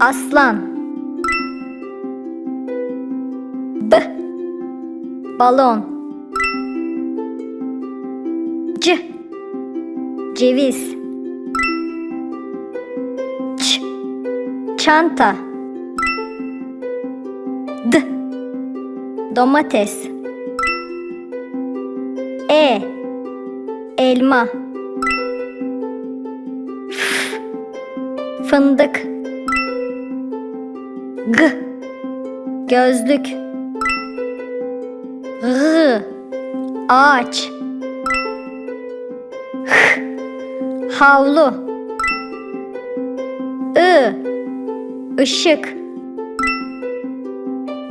Aslan. B. Balon. C. Ceviz. Ç. Çanta. D. Domates. E. Elma. F. Fındık G. Gözlük. G Ağaç. H. Havlu. I. Işık.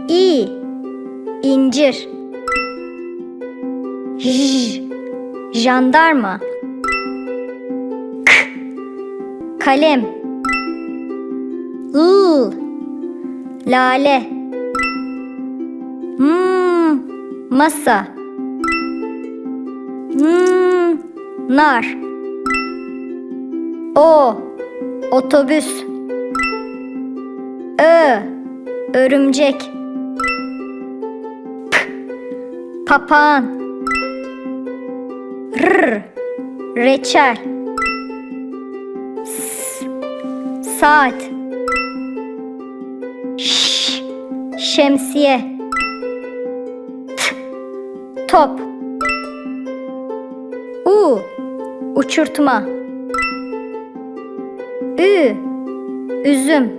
İ. İncir. J. Jandarma. K. Kalem. I Lale. Hmm Masa. Hmm Nar. O Otobüs. Ö Örümcek. P Papağan. R Reçel. S Saat Ş Şemsiye. T. Top. U. Uçurtma. Ü. Üzüm.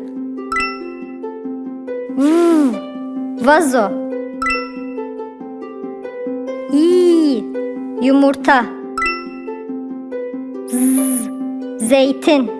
V. Vazo. İ. Yumurta. Z. Zeytin